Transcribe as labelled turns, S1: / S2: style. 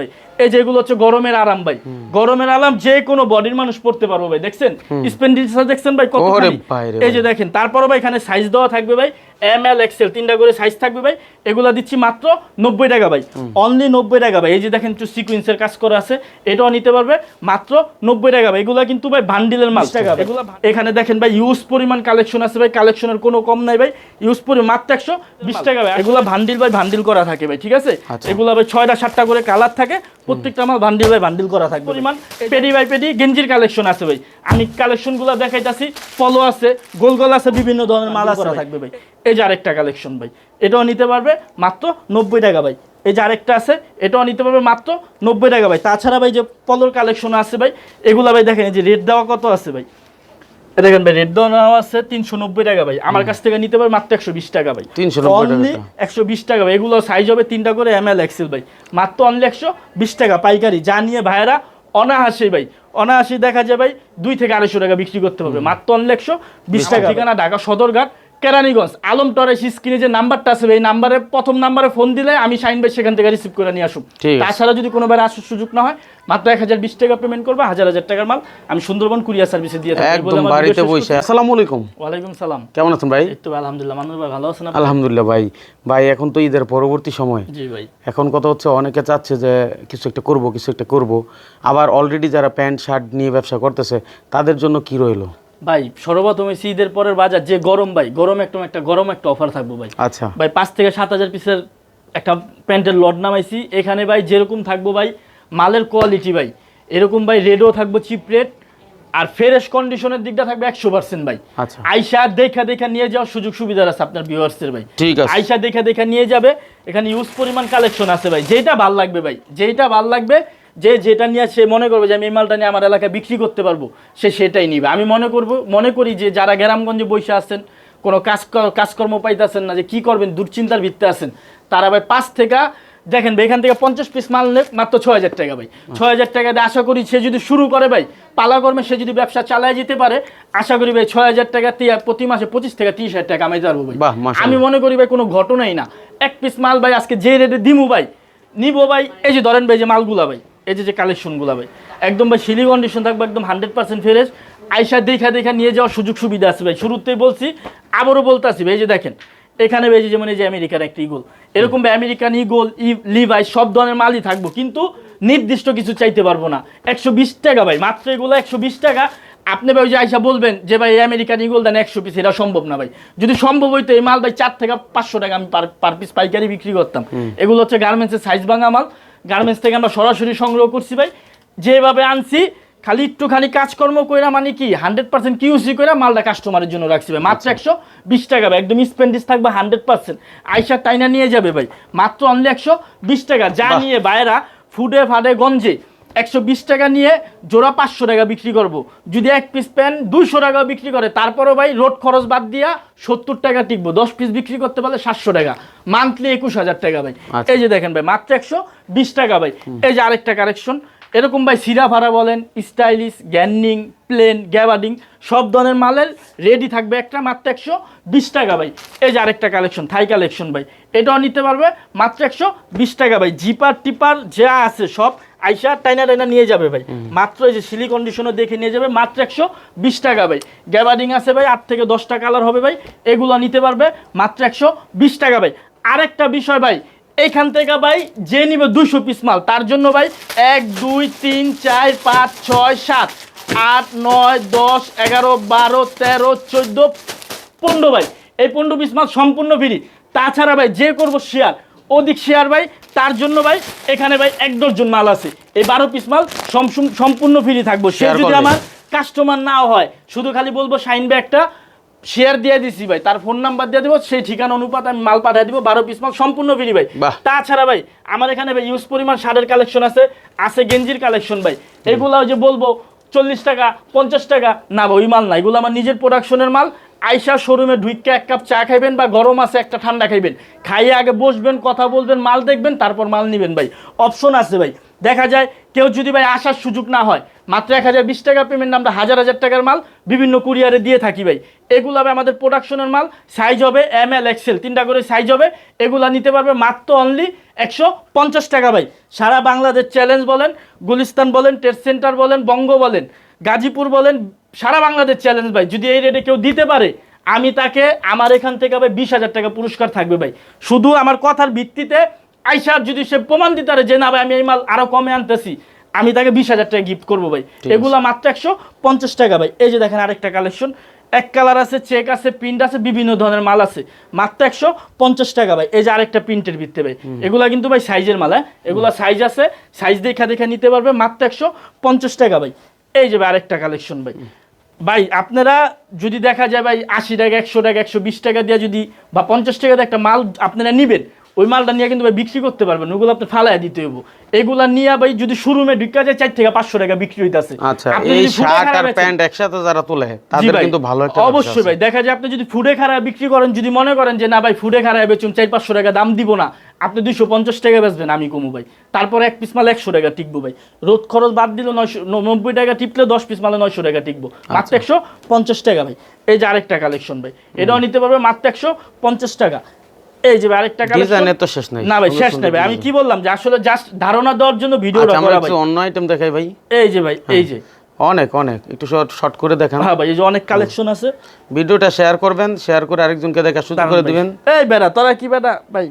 S1: ভাই এই যেগুলো হচ্ছে গরমের আরাম ভাই গরমের আরাম যে কোনো বডির মানুষ পড়তে পারবো ভাই দেখছেন স্পেন্ডিচার দেখছেন ভাই কত এই যে দেখেন তারপরও ভাই এখানে সাইজ দেওয়া থাকবে ভাই এম এল এক্সেল তিনটা করে সাইজ থাকবে ভাই এগুলো দিচ্ছি মাত্র নব্বই টাকা ভাই অনলি নব্বই টাকা ভাই এই যে দেখেন একটু সিকুয়েন্সের কাজ করা আছে এটাও নিতে পারবে মাত্র নব্বই টাকা ভাই এগুলো কিন্তু ভাই বান্ডিলের মাল টাকা এগুলো এখানে দেখেন ভাই ইউজ পরিমাণ কালেকশন আছে ভাই কালেকশনের কোনো কম নাই ভাই ইউজ পরিমাণ মাত্র একশো বিশ টাকা ভাই এগুলো ভান্ডিল ভাই ভান্ডিল করা থাকে ভাই ঠিক আছে আচ্ছা। এগুলো ভাই ছয়টা সাতটা করে কালার থাকে প্রত্যেকটা আমার বান্ডিল বাই বান্ডিল করা থাকবে পরিমাণ পেডি বাই পেডি গেঞ্জির কালেকশন আছে ভাই আমি কালেকশনগুলো দেখাইতাছি পলো আছে গোল গোল আছে বিভিন্ন ধরনের মাল করা থাকবে ভাই এই যে আরেকটা কালেকশন ভাই এটাও নিতে পারবে মাত্র নব্বই টাকা ভাই এই যে আরেকটা আছে এটাও নিতে পারবে মাত্র নব্বই টাকা ভাই তাছাড়া ভাই যে পলোর কালেকশন আছে ভাই এগুলো ভাই দেখেন যে রেট দেওয়া কত আছে ভাই দেখেন ভাই রেড আছে তিনশো টাকা ভাই আমার কাছ থেকে নিতে পারে মাত্র একশো বিশ টাকা ভাই তিনশো অনলি একশো বিশ টাকা ভাই এগুলো সাইজ হবে তিনটা করে এম এল এক্সেল ভাই মাত্র অনলি একশো বিশ টাকা পাইকারি যা নিয়ে ভাইয়েরা অনাহাসে ভাই অনাহাসে দেখা যায় ভাই দুই থেকে আড়াইশো টাকা বিক্রি করতে পারবে মাত্র অনলি একশো বিশ টাকা ঠিকানা ঢাকা সদরঘাট কেরানীগঞ্জ আলম টরেস স্ক্রিনে যে নাম্বারটা আছে এই নাম্বারে প্রথম নাম্বারে ফোন দিলে আমি সাইন বাই সেখান থেকে রিসিভ করে নিয়ে আসুক তাছাড়া যদি কোনোবার আসার সুযোগ না হয় মাত্র এক হাজার বিশ টাকা পেমেন্ট করবে হাজার হাজার টাকার মাল আমি সুন্দরবন কুরিয়ার সার্ভিসে দিয়ে একদম বাড়িতে বসে আলাইকুম ওয়ালাইকুম সালাম
S2: কেমন আছেন ভাই একটু আলহামদুলিল্লাহ মানুষ ভাই ভালো আছেন আলহামদুলিল্লাহ ভাই ভাই এখন তো ঈদের পরবর্তী সময় জি ভাই এখন কথা হচ্ছে অনেকে চাচ্ছে যে কিছু একটা করব কিছু একটা করব আবার অলরেডি যারা প্যান্ট শার্ট নিয়ে ব্যবসা করতেছে তাদের জন্য কি রইলো ভাই সর্বপ্রথম এই ঈদের পরের বাজার যে গরম ভাই গরম একদম একটা গরম একটা অফার থাকবো ভাই আচ্ছা ভাই পাঁচ থেকে সাত হাজার পিসের একটা প্যান্টের লট নামাইছি এখানে ভাই যেরকম থাকবো ভাই মালের কোয়ালিটি ভাই এরকম ভাই রেডও থাকবো চিপ রেট আর ফ্রেশ কন্ডিশনের দিকটা থাকবে একশো পার্সেন্ট ভাই আচ্ছা। আইসা দেখা দেখা নিয়ে যাওয়ার সুযোগ সুবিধা আছে আপনার ভিউয়ার্সের ভাই ঠিক আছে আইসা দেখা দেখা নিয়ে যাবে এখানে ইউজ পরিমাণ কালেকশন আছে ভাই যেটা ভাল লাগবে ভাই যেটা ভাল লাগবে যে যেটা নিয়ে সে মনে করবে যে আমি এই মালটা নিয়ে আমার এলাকায় বিক্রি করতে পারবো সে সেটাই নিবে আমি মনে করব মনে করি যে যারা গ্রামগঞ্জে বসে আছেন কোনো কাজ কাজকর্ম পাইতেছেন না যে কি করবেন দুশ্চিন্তার ভিত্তে আছেন তারা ভাই পাঁচ থেকে দেখেন ভাই এখান থেকে পঞ্চাশ পিস মাল নেব মাত্র ছ হাজার টাকা ভাই ছ আচ্ছা। হাজার টাকা দিয়ে আশা করি সে যদি শুরু করে ভাই পালা কর্মে সে যদি ব্যবসা চালায় যেতে পারে আশা করি ভাই ছয় হাজার টাকা প্রতি মাসে পঁচিশ থেকে তিরিশ হাজার টাকা আমি পারবো ভাই আমি মনে করি ভাই কোনো ঘটনাই না এক পিস মাল ভাই আজকে যে রেটে দিমু ভাই নিবো ভাই এই যে ধরেন ভাই যে মালগুলা ভাই এই যে যে কালেকশনগুলো ভাই একদম ভাই সিলি কন্ডিশন থাকবে একদম হান্ড্রেড পার্সেন্ট ফ্রেশ আয়সা দেখা দেখা নিয়ে যাওয়ার সুযোগ সুবিধা আছে ভাই শুরুতেই বলছি আবারও বলতে আসি ভাই যে দেখেন এখানে ভাই যেমন এই যে আমেরিকার একটা ইগোল এরকম ভাই আমেরিকান ইগোল ই লিভাই সব ধরনের মালই থাকবো কিন্তু নির্দিষ্ট কিছু চাইতে পারবো না একশো টাকা ভাই মাত্র এগুলো একশো টাকা আপনি ভাই যে আইসা বলবেন যে ভাই আমেরিকান ইগোল দেন একশো পিস এটা সম্ভব না ভাই যদি সম্ভব হইতো এই মাল ভাই চার থেকে পাঁচশো টাকা আমি পার পিস পাইকারি বিক্রি করতাম এগুলো হচ্ছে গার্মেন্টসের সাইজ ভাঙা মাল গার্মেন্টস থেকে আমরা সরাসরি সংগ্রহ করছি ভাই যেভাবে আনছি খালি একটুখানি কাজকর্ম কইরা মানে কি হান্ড্রেড পার্সেন্ট কিউসি করে মালটা কাস্টমারের জন্য রাখছি ভাই মাত্র আচ্ছা। একশো বিশ টাকা ভাই একদম স্পেন্ডিস থাকবে হান্ড্রেড পার্সেন্ট আইসার টাইনা নিয়ে যাবে ভাই মাত্র অনলি একশো বিশ টাকা যা নিয়ে বাইরা ফুডে ফাডে গঞ্জে একশো টাকা নিয়ে জোড়া পাঁচশো টাকা বিক্রি করব। যদি এক পিস প্যান্ট দুইশো টাকা বিক্রি করে তারপরও ভাই রোড খরচ বাদ দিয়া সত্তর টাকা টিকবো দশ পিস বিক্রি করতে পারলে সাতশো টাকা মান্থলি একুশ হাজার টাকা ভাই আচ্ছা। এই যে দেখেন ভাই মাত্র একশো বিশ টাকা ভাই এই যে আরেকটা কালেকশন এরকম ভাই সিরা ভাড়া বলেন স্টাইলিশ গ্যান্ডিং প্লেন গ্যাবাডিং সব ধরনের মালের রেডি থাকবে একটা মাত্র একশো বিশ টাকা ভাই এই যে আরেকটা কালেকশন থাই কালেকশন ভাই এটাও নিতে পারবে মাত্র একশো বিশ টাকা ভাই জিপার টিপার যা আছে সব আইসা টাইনা টাইনা নিয়ে যাবে ভাই মাত্র এই যে সিলি কন্ডিশনে দেখে নিয়ে যাবে মাত্র একশো বিশ টাকা ভাই গ্যাবারিং আছে ভাই আট থেকে দশটা কালার হবে ভাই এগুলো নিতে পারবে মাত্র একশো বিশ টাকা ভাই আরেকটা বিষয় ভাই এইখান থেকে ভাই যে নিবে দুইশো পিস মাল তার জন্য ভাই এক দুই তিন চার পাঁচ ছয় সাত আট নয় দশ এগারো বারো তেরো চোদ্দো পনেরো ভাই এই পনেরো পিস মাল সম্পূর্ণ ফ্রি তাছাড়া ভাই যে করবো শেয়ার অধিক শেয়ার ভাই তার জন্য ভাই এখানে ভাই এক দশজন মাল আছে এই বারো পিস মাল সম্পূর্ণ ফ্রি থাকবো সে যদি আমার কাস্টমার নাও হয় শুধু খালি বলবো সাইন ব্যাগটা শেয়ার দিয়ে দিছি ভাই তার ফোন নাম্বার দিয়ে দেবো সেই ঠিকানা অনুপাত আমি মাল পাঠিয়ে দিব বারো পিস মাল সম্পূর্ণ ফ্রি ভাই তাছাড়া ভাই আমার এখানে ভাই ইউজ পরিমাণ সারের কালেকশন আছে আছে গেঞ্জির কালেকশন ভাই এগুলো যে বলবো চল্লিশ টাকা পঞ্চাশ টাকা না ওই মাল না এগুলো আমার নিজের প্রোডাকশনের মাল আইসা শোরুমে ঢুইকে এক কাপ চা খাইবেন বা গরম আছে একটা ঠান্ডা খাইবেন খাইয়ে আগে বসবেন কথা বলবেন মাল দেখবেন তারপর মাল নেবেন ভাই অপশন আছে ভাই দেখা যায় কেউ যদি ভাই আসার সুযোগ না হয় মাত্র এক হাজার বিশ টাকা পেমেন্ট আমরা হাজার হাজার টাকার মাল বিভিন্ন কুরিয়ারে দিয়ে থাকি ভাই এগুলো হবে আমাদের প্রোডাকশনের মাল সাইজ হবে এম এল এক্সেল তিনটা করে সাইজ হবে এগুলো নিতে পারবে মাত্র অনলি একশো পঞ্চাশ টাকা ভাই সারা বাংলাদেশ চ্যালেঞ্জ বলেন গুলিস্তান বলেন ট্রেড সেন্টার বলেন বঙ্গ বলেন গাজীপুর বলেন সারা বাংলাদেশ চ্যালেঞ্জ ভাই যদি এই রেটে কেউ দিতে পারে আমি তাকে আমার এখান থেকে ভাই বিশ হাজার টাকা পুরস্কার থাকবে ভাই শুধু আমার কথার ভিত্তিতে আইসার যদি সে প্রমাণ দিতে পারে যে না ভাই আমি এই মাল আরও কমে আনতেছি আমি তাকে বিশ হাজার টাকা গিফট করবো ভাই এগুলো মাত্র একশো পঞ্চাশ টাকা ভাই এই যে দেখেন আরেকটা কালেকশন এক কালার আছে চেক আছে প্রিন্ট আছে বিভিন্ন ধরনের মাল আছে মাত্র একশো পঞ্চাশ টাকা ভাই এই যে আরেকটা প্রিন্টের ভিত্তি ভাই এগুলা কিন্তু ভাই সাইজের মালা হ্যাঁ? এগুলা সাইজ আছে সাইজ দেখা দেখা নিতে পারবে মাত্র একশো পঞ্চাশ টাকা ভাই এই যে ভাই আরেকটা কালেকশন ভাই ভাই আপনারা যদি দেখা যায় ভাই আশি টাকা একশো টাকা একশো বিশ টাকা দিয়ে যদি বা পঞ্চাশ টাকা একটা মাল আপনারা নেবেন ওই মালটা নিয়ে কিন্তু ভাই বিক্রি করতে পারবেন ওগুলো আপনি ফালাই দিতে হইব এগুলা নিয়ে ভাই যদি শোরুমে ঢুকা যায় চার থেকে পাঁচশো টাকা বিক্রি হইতেছে আচ্ছা এই শার্ট আর প্যান্ট একসাথে যারা তোলে তাদের কিন্তু ভালো একটা অবশ্যই ভাই দেখা যায় আপনি যদি ফুডে খারাপ বিক্রি করেন যদি মনে করেন যে না ভাই ফুডে খারাপ বেচুন চার পাঁচশো টাকা দাম দিব না আপনি দুইশো পঞ্চাশ টাকা বেচবেন আমি কমু ভাই তারপর এক পিস মালে একশো টাকা টিকবো ভাই রোদ খরচ বাদ দিলে নয়শো নব্বই টাকা টিপলে দশ পিস মালে নয়শো টাকা টিকবো আচ্ছা। মাত্র একশো পঞ্চাশ টাকা ভাই এই যে আরেকটা কালেকশন ভাই এটাও নিতে পারবে মাত্র একশো পঞ্চাশ টাকা এই যে আরেকটা ডিজাইন তো শেষ নাই না ভাই শেষ নাই আমি কি বললাম যে আসলে জাস্ট ধারণা দেওয়ার জন্য ভিডিওটা আচ্ছা, করা ভাই অন্য আইটেম দেখাই ভাই এই যে ভাই এই হ্যাঁ। যে অনেক অনেক একটু শর্ট শর্ট করে দেখান হ্যাঁ ভাই এই যে অনেক কালেকশন আছে ভিডিওটা শেয়ার করবেন শেয়ার করে আরেকজনকে দেখা শুরু করে দিবেন এই বেটা তোরা কি বেটা ভাই